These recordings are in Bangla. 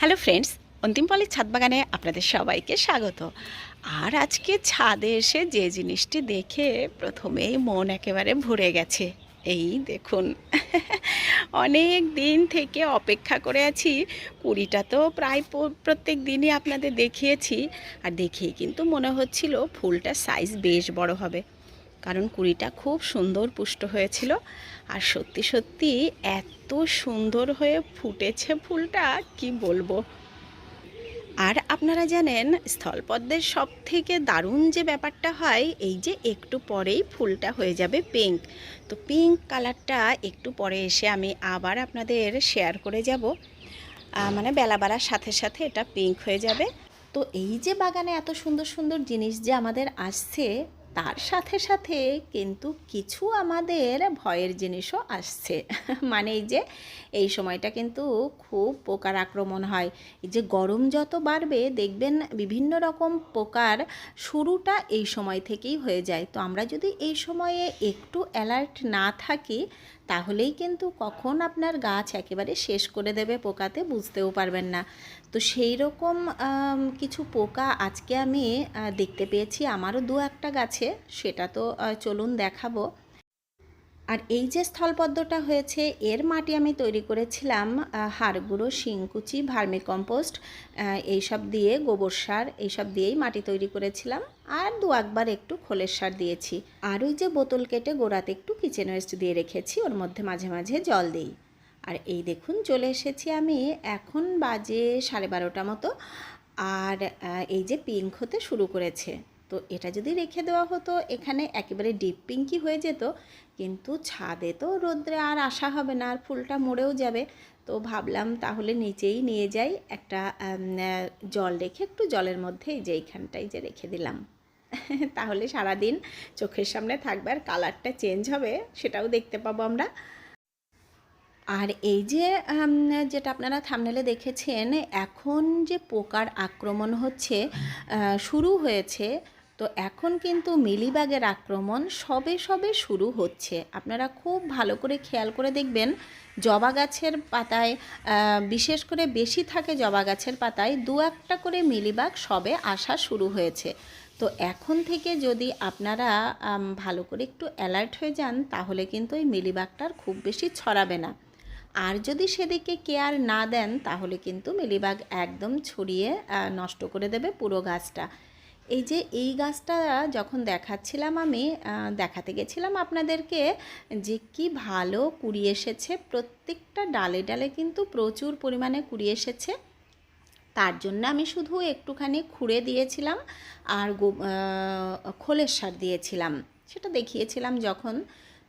হ্যালো ফ্রেন্ডস, অন্তিম পলের ছাদ বাগানে আপনাদের সবাইকে স্বাগত। আর আজকে ছাদে এসে যে জিনিসটি দেখে প্রথমেই মন একেবারে ভরে গেছে। এই দেখুন, অনেক দিন থেকে অপেক্ষা করে আছি। কুড়িটা তো প্রায় প্রত্যেক দিনই আপনাদের দেখিয়েছি। আর দেখেই কিন্তু মনে হচ্ছিল ফুলটার সাইজ বেশ বড় হবে। কারণ কুড়িটা খুব সুন্দর পুষ্ট হয়েছিল। আর সত্যি সত্যি এত সুন্দর হয়ে ফুটেছে ফুলটা, কি বলব? আর আপনারা জানেন, স্থলপদ্মের সব থেকে দারুণ যে ব্যাপারটা হয়, এই যে একটু পরেই ফুলটা হয়ে যাবে পিঙ্ক তো পিঙ্ক কালারটা একটু পরে এসে আমি আবার আপনাদের শেয়ার করে যাব। মানে বেলা বাড়ার সাথে সাথে এটা পিঙ্ক হয়ে যাবে। তো এই যে বাগানে এত সুন্দর সুন্দর জিনিস যে আমাদের আসছে তার সাথে সাথে কিন্তু কিছু আমাদের ভয়ের জিনিসও আসছে। মানে এই যে, এই সময়টা কিন্তু খুব পোকার আক্রমণ হয়। এই যে গরম যত বাড়বে, দেখবেন বিভিন্ন রকম পোকার শুরুটা এই সময় থেকেই হয়ে যায়। তো আমরা যদি এই সময়ে একটু অ্যালার্ট না থাকি তাহলেই কিন্তু কখন আপনার গাছ একেবারে শেষ করে দেবে পোকাতে বুঝতেও পারবেন না। তো সেই রকম কিছু পোকা আজকে আমি দেখতে পেয়েছি। আমারও দু একটা গাছে, সেটা তো চলুন দেখাবো। আর এই যে স্থলপদ্মটা হয়েছে, এর মাটি আমি তৈরি করেছিলাম হাড় গুঁড়ো শিংকুচি, ভার্মিকম্পোস্ট এইসব দিয়ে গোবর সার, এইসব দিয়েই মাটি তৈরি করেছিলাম। আর দু একবার একটু খোলের সার দিয়েছি। আর ওই যে বোতল কেটে গোড়াতে একটু কিচেন ওয়েস্ট দিয়ে রেখেছি, ওর মধ্যে মাঝে মাঝে জল দিই। আর এই দেখুন, চলে এসেছি আমি এখন বাজে সাড়ে বারোটা মতো। আর এই যে পিঙ্ক হতে শুরু করেছে। তো এটা যদি রেখে দেওয়া হতো, এখানে একেবারে ডিপ পিঙ্কই হয়ে যেত, কিন্তু ছাদে তো রোদ্রে আর আসা হবে না, আর ফুলটা মরেও যাবে। তো ভাবলাম তাহলে নিচেই নিয়ে যাই একটা জল রেখে একটু জলের মধ্যে যে এইখানটাই যে রেখে দিলাম। তাহলে সারাদিন চোখের সামনে থাকবে আর কালারটা চেঞ্জ হবে, সেটাও দেখতে পাবো আমরা। আর এই যে যেটা আপনারা থামনেলে দেখেছেন, এখন যে পোকার আক্রমণ হচ্ছে শুরু হয়েছে তো এখন কিন্তু মিলিবাগের আক্রমণ সবে সবে শুরু হচ্ছে। আপনারা খুব ভালো করে খেয়াল করে দেখবেন, জবা গাছের পাতায় বিশেষ করে বেশি থাকে জবা গাছের পাতায় দু একটা করে মিলিবাগ সবে আসা শুরু হয়েছে। তো এখন থেকে যদি আপনারা ভালো করে একটু অ্যালার্ট হয়ে যান, তাহলে কিন্তু এই মিলিবাগটার খুব বেশি ছড়াবে না। আর যদি সেদিকে কেয়ার না দেন, তাহলে কিন্তু মিলিবাগ একদম ছড়িয়ে নষ্ট করে দেবে পুরো গাছটা। এই যে এই গাছটা যখন দেখাচ্ছিলাম আমি দেখাতে গেছিলাম আপনাদেরকে যে কি ভালো কুড়ি এসেছে। প্রত্যেকটা ডালে ডালে কিন্তু প্রচুর পরিমাণে কুড়ি এসেছে। তার জন্য আমি শুধু একটুখানি খুঁড়ে দিয়েছিলাম আর খোলের সার দিয়েছিলাম। সেটা দেখিয়েছিলাম যখন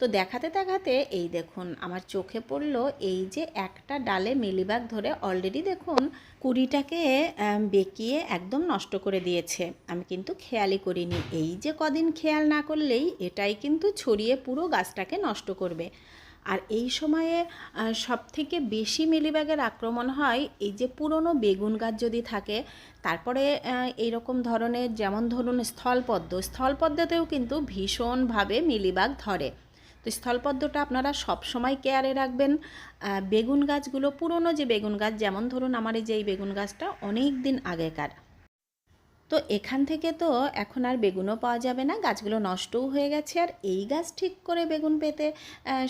তো দেখাতে দেখাতে এই দেখুন আমার চোখে পড়ল এই যে একটা ডালে মিলিবাগ ধরে অলরেডি দেখুন কুড়িটাকে বেঁকিয়ে একদম নষ্ট করে দিয়েছে। আমি কিন্তু খেয়ালই করিনি। এই যে কদিন খেয়াল না করলেই এটাই কিন্তু ছড়িয়ে পুরো গাছটাকে নষ্ট করবে। আর এই সময়ে সব থেকে বেশি মিলিবাগের আক্রমণ হয় এই যে পুরনো বেগুন গাছ যদি থাকে তারপরে আহ, এই রকম ধরনের যেমন ধরুন স্থলপদ্ম স্থলপদ্মতেও কিন্তু ভীষণভাবে মিলিবাগ ধরে। তো স্থলপদ্মটা আপনারা সব সময় কেয়ারে রাখবেন। বেগুন গাছগুলো, পুরনো যে বেগুন গাছ, যেমন ধরুন আমার এই যে এই বেগুন গাছটা, অনেক দিন আগেকার। তো এখান থেকে তো এখন আর বেগুনও পাওয়া যাবে না, গাছগুলো নষ্টও হয়ে গেছে। আর এই গাছ ঠিক করে বেগুন পেতে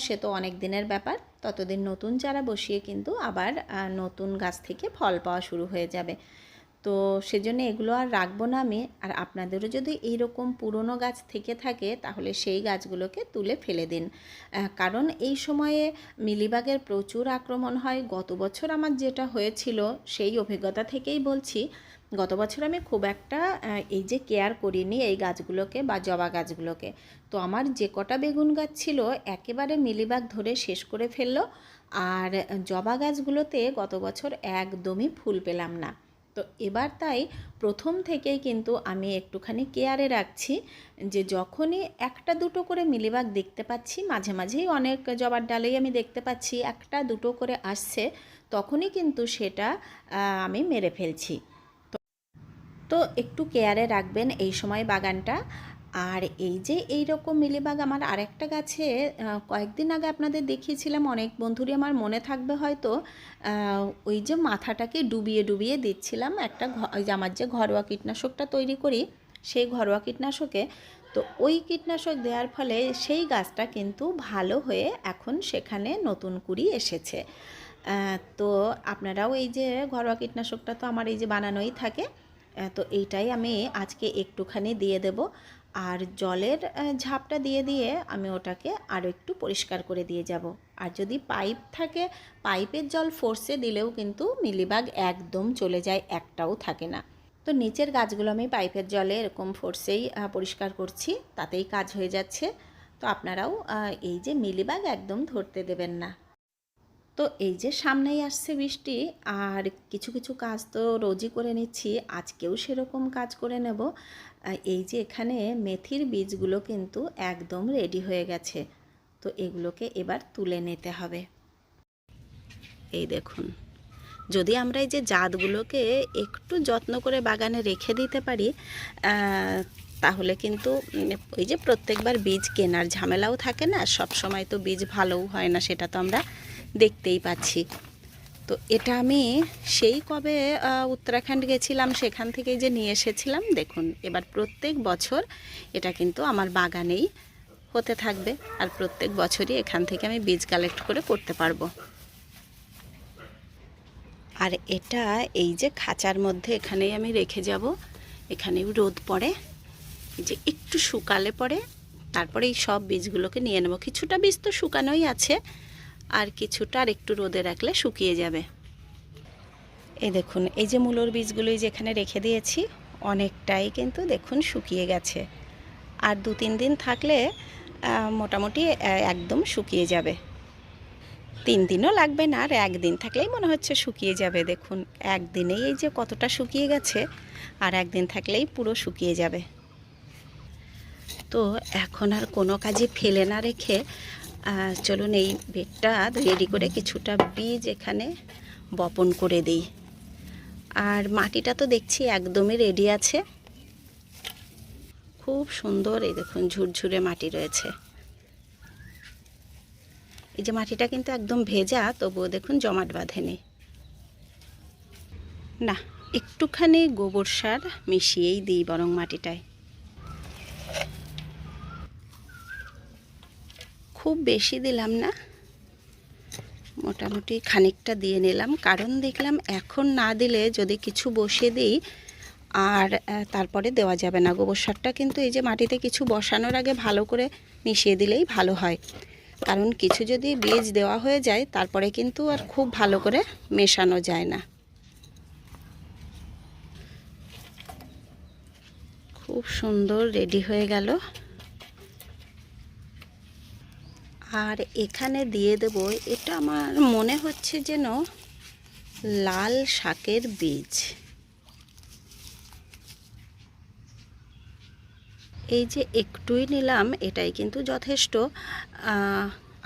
সে তো অনেক দিনের ব্যাপার। ততদিন নতুন চারা বসিয়ে কিন্তু আবার নতুন গাছ থেকে ফল পাওয়া শুরু হয়ে যাবে। তো সেজন্য এগুলো আর রাখব না আমি। আর আপনাদেরও যদি এইরকম পুরনো গাছ থেকে থাকে, তাহলে সেই গাছগুলোকে তুলে ফেলে দিন। কারণ এই সময়ে মিলিবাগের প্রচুর আক্রমণ হয়। গত বছর আমার যেটা হয়েছিল, সেই অভিজ্ঞতা থেকেই বলছি। গত বছর আমি খুব একটা এই যে কেয়ার করিনি এই গাছগুলোকে বা জবা গাছগুলোকে। তো আমার যে কটা বেগুন গাছ ছিল, একেবারে মিলিবাগ ধরে শেষ করে ফেলল। আর জবা গাছগুলোতে গত বছর একদমই ফুল পেলাম না। তো এবার তাই প্রথম থেকেই কিন্তু আমি একটুখানি কেয়ারে রাখছি যে যখনই একটা দুটো করে মিলিবাগ দেখতে পাচ্ছি, মাঝে মাঝেই অনেক জবার ডালেই আমি দেখতে পাচ্ছি, একটা দুটো করে আসছে, তখনই কিন্তু সেটা আমি মেরে ফেলছি। তো একটু কেয়ারে রাখবেন এই সময় বাগানটা। আর এই যে এই রকম মিলিবাগ আমার আরেকটা গাছে কয়েকদিন আগে আপনাদের দেখিয়েছিলাম, অনেক বন্ধুরই আমার মনে থাকবে হয়তো ওই যে মাথাটাকে ডুবিয়ে ডুবিয়ে দিচ্ছিলাম একটা আমার যে ঘরোয়া কীটনাশকটা তৈরি করি, সেই ঘরোয়া কীটনাশকে। তো ওই কীটনাশক দেওয়ার ফলে সেই গাছটা কিন্তু ভালো হয়ে এখন সেখানে নতুন কুড়ি এসেছে। তো আপনারাও এই যে ঘরোয়া কীটনাশকটা তো আমার এই যে বানানোই থাকে তো এইটাই আমি আজকে একটুখানি দিয়ে দেব। আর জলের ঝাপটা দিয়ে দিয়ে আমি ওটাকে আরও একটু পরিষ্কার করে দিয়ে যাব। আর যদি পাইপ থাকে, পাইপের জল ফোর্সে দিলেও কিন্তু মিলিবাগ একদম চলে যায়, একটাও থাকে না। তো নিচের গাছগুলো আমি পাইপের জলে এরকম ফোর্সেই পরিষ্কার করছি, তাতেই কাজ হয়ে যাচ্ছে। তো আপনারাও এই যে মিলিবাগ একদম ধরতে দেবেন না। তো এই যে সামনেই আসছে বৃষ্টি, আর কিছু কিছু কাজ তো রোজই করে নিচ্ছি, আজকেও সেরকম কাজ করে নেব। আহ, এই যে এখানে মেথির বীজগুলো কিন্তু একদম রেডি হয়ে গেছে। তো এগুলোকে এবার তুলে নিতে হবে। এই দেখুন যদি আমরা এই যে জাতগুলোকে একটু যত্ন করে বাগানে রেখে দিতে পারি তাহলে কিন্তু ওই যে প্রত্যেকবার বীজ কেনার ঝামেলাও থাকে না সব সময় তো বীজ ভালোও হয় না সেটা তো আমরা দেখতেই পাচ্ছি। তো এটা আমি সেই কবে উত্তরাখণ্ড গেছিলাম, সেখান থেকেই যে নিয়ে এসেছিলাম, দেখুন, এবার প্রত্যেক বছর এটা কিন্তু আমার বাগানেই হতে থাকবে আর প্রত্যেক বছরই এখান থেকে আমি বীজ কালেক্ট করে করতে পারব। আর এটা এই যে খাঁচার মধ্যে এখানেই আমি রেখে যাব এখানেও রোদ পড়ে, এই যে একটু শুকালে পরে তারপরে এই সব বীজগুলোকে নিয়ে নেব। কিছুটা বীজ তো শুকানোই আছে আর কিছুটা আর একটু রোদে রাখলে শুকিয়ে যাবে। এই দেখুন, এই যে মূলোর বীজগুলোই যেখানে রেখে দিয়েছি, অনেকটাই কিন্তু দেখুন শুকিয়ে গেছে। আর দু তিন দিন থাকলে মোটামুটি একদম শুকিয়ে যাবে। তিন দিনও লাগবে না, আর একদিন থাকলেই মনে হচ্ছে শুকিয়ে যাবে। দেখুন, একদিনেই এই যে কতটা শুকিয়ে গেছে, আর একদিন থাকলেই পুরো শুকিয়ে যাবে। তো এখন আর কোনো কাজে ফেলে না রেখে আহ, চলুন এই বেডটা রেডি করে কিছুটা বীজ এখানে বপন করে দিই। আর মাটিটা তো দেখছি একদমই রেডি আছে। খুব সুন্দর এই দেখুন ঝুরঝুরে মাটি রয়েছে। এই যে মাটিটা কিন্তু একদম ভেজা তবুও দেখুন জমাট বাঁধেনি। না একটুখানি গোবর সার মিশিয়েই দিই বরং মাটিটায়। খুব বেশি দিলাম না। মোটামুটি খানিকটা দিয়ে নিলাম। কারণ দেখলাম এখন না দিলে যদি কিছু বসিয়ে দিই, আর তারপরে দেওয়া যাবে না। গোবর সারটা কিন্তু এই যে মাটিতে কিছু বসানোর আগে ভালো করে মিশিয়ে দিলেই ভালো হয়। কারণ কিছু যদি বীজ দেওয়া হয়ে যায়, তারপরে কিন্তু আর খুব ভালো করে মেশানো যায় না। খুব সুন্দর রেডি হয়ে গেল। আর এখানে দিয়ে দেব, এটা আমার মনে হচ্ছে যেন লাল শাকের বীজ। এই যে একটুই নিলাম, এটাই কিন্তু যথেষ্ট।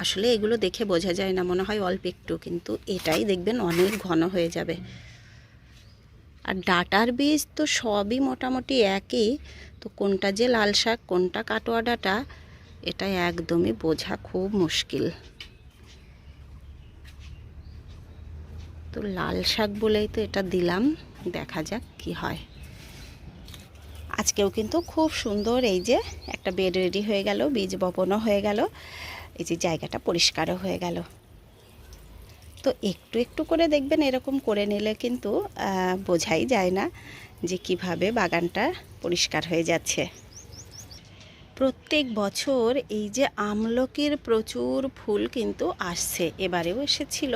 আসলে এগুলো দেখে বোঝা যায় না, মনে হয় অল্প একটু, কিন্তু এটাই দেখবেন অনেক ঘন হয়ে যাবে। আর ডাটার বীজ তো সবই মোটামুটি একই, তো কোনটা যে লাল শাক, কোনটা কাটোয়া ডাটা এটা একদমই বোঝা খুব মুশকিল। তো লাল শাক বলেই তো এটা দিলাম, দেখা যাক কি হয়। আজকেও কিন্তু খুব সুন্দর এই যে একটা বেড রেডি হয়ে গেল, বীজ বপনও হয়ে গেল, এই যে জায়গাটা পরিষ্কারও হয়ে গেল। তো একটু একটু করে দেখবেন এরকম করে নিলে কিন্তু বোঝাই যায় না যে কীভাবে বাগানটা পরিষ্কার হয়ে যাচ্ছে। প্রত্যেক বছর এই যে আমলকির প্রচুর ফুল কিন্তু আসছে, এবারেও এসেছিল।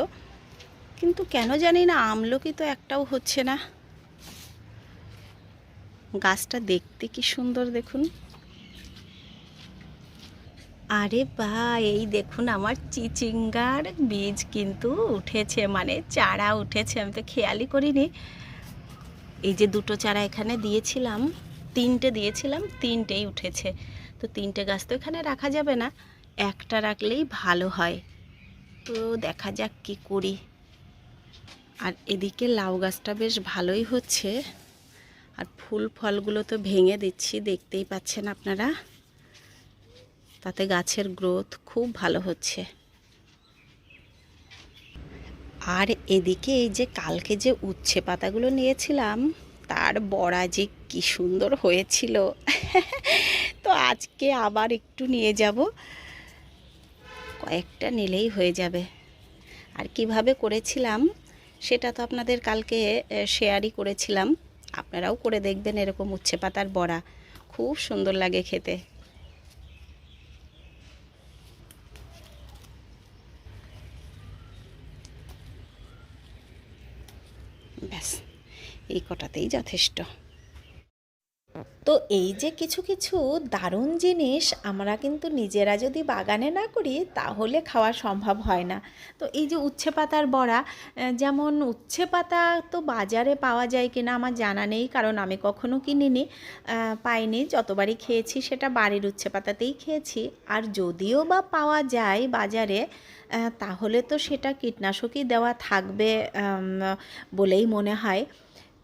কিন্তু কেন জানি না, আমলকি তো একটাও হচ্ছে না। গাছটা দেখতে কি সুন্দর দেখুন। আরে বা এই দেখুন আমার চিচিঙ্গার বীজ কিন্তু উঠেছে মানে চারা উঠেছে, আমি তো খেয়ালই করিনি। এই যে দুটো চারা এখানে দিয়েছিলাম, তিনটে দিয়েছিলাম, তিনটেই উঠেছে। তো তিনটে গাছ তো এখানে রাখা যাবে না, একটা রাখলেই ভালো হয়। তো দেখা যাক কি করি। আর এদিকে লাউ গাছটা বেশ ভালোই হচ্ছে। আর ফুল ফলগুলো তো ভেঙে দিচ্ছি, দেখতেই পাচ্ছেন আপনারা। তাতে গাছের গ্রোথ খুব ভালো হচ্ছে। আর এদিকে এই যে কালকে যে উচ্ছে পাতাগুলো নিয়েছিলাম, তার বড়া যে কি সুন্দর হয়েছিল। তো আজকে আবার একটু নিয়ে যাব। কয়েকটা নিলেই হয়ে যাবে। আর কীভাবে করেছিলাম, সেটা তো আপনাদের কালকে শেয়ারই করেছিলাম। আপনারাও করে দেখবেন এরকম উচ্ছে পাতার বড়া। খুব সুন্দর লাগে খেতে। ব্যাস, এই কটাতেই যথেষ্ট। তো এই যে কিছু কিছু দারুণ জিনিস আমরা কিন্তু নিজেরা যদি বাগানে না করি, তাহলে খাওয়া সম্ভব হয় না। তো এই যে উচ্ছে পাতার বড়া যেমন উচ্ছে পাতা তো বাজারে পাওয়া যায় কিনা আমার জানা নেই, কারণ আমি কখনো কিনিনি পাইনি, যতবারই খেয়েছি সেটা বাড়ির উচ্ছে পাতাতেই খেয়েছি। আর যদিও বা পাওয়া যায় বাজারে তাহলে তো সেটা কীটনাশকই দেওয়া থাকবে বলেই মনে হয়।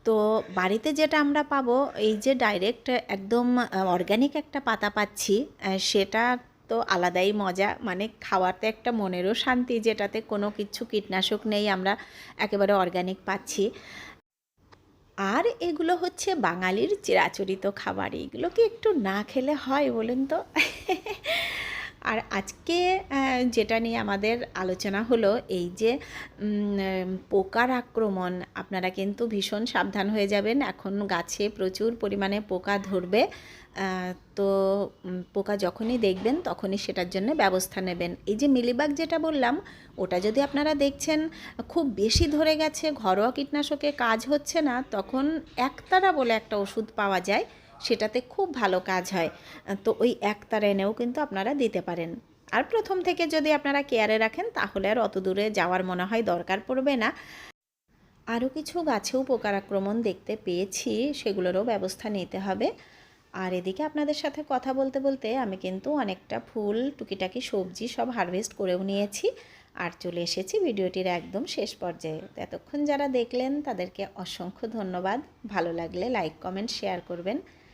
তো বাড়িতে যেটা আমরা পাবো, এই যে ডাইরেক্ট একদম অর্গ্যানিক একটা পাতা পাচ্ছি সেটা তো আলাদাই মজা। মানে খাওয়াতে একটা মনেরও শান্তি, যেটাতে কোনো কিছু কীটনাশক নেই আমরা একেবারে অর্গ্যানিক পাচ্ছি। আর এগুলো হচ্ছে বাঙালির চিরাচরিত খাবার। এগুলো কি একটু না খেলে হয় বলুন তো? আর আজকে যেটা নিয়ে আমাদের আলোচনা হলো এই যে পোকার আক্রমণ, আপনারা কিন্তু ভীষণ সাবধান হয়ে যাবেন। এখন গাছে প্রচুর পরিমাণে পোকা ধরবে তো পোকা যখনই দেখবেন তখনই সেটার জন্য ব্যবস্থা নেবেন। এই যে মিলিবাগ যেটা বললাম, ওটা যদি আপনারা দেখছেন, খুব বেশি ধরে গেছে, ঘরোয়া কীটনাশকে কাজ হচ্ছে না, তখন একতারা বলে একটা ওষুধ পাওয়া যায়। সেটাতে খুব ভালো কাজ হয়। তো ওই একতারা এনেও কিন্তু আপনারা দিতে পারেন। আর প্রথম থেকে যদি আপনারা কেয়ারে রাখেন, তাহলে আর অত দূরে যাওয়ার মনে হয় দরকার পড়বে না। আরও কিছু গাছেও পোকার আক্রমণ দেখতে পেয়েছি, সেগুলোরও ব্যবস্থা নিতে হবে। আর এদিকে আপনাদের সাথে কথা বলতে বলতে আমি কিন্তু অনেকটা ফুল, টুকিটাকি সবজি সব হারভেস্ট করেও নিয়েছি। আর চলে এসেছি ভিডিওটির একদম শেষ পর্যায়ে। এতক্ষণ যারা দেখলেন, তাদেরকে অসংখ্য ধন্যবাদ। ভালো লাগলে লাইক কমেন্ট শেয়ার করবেন।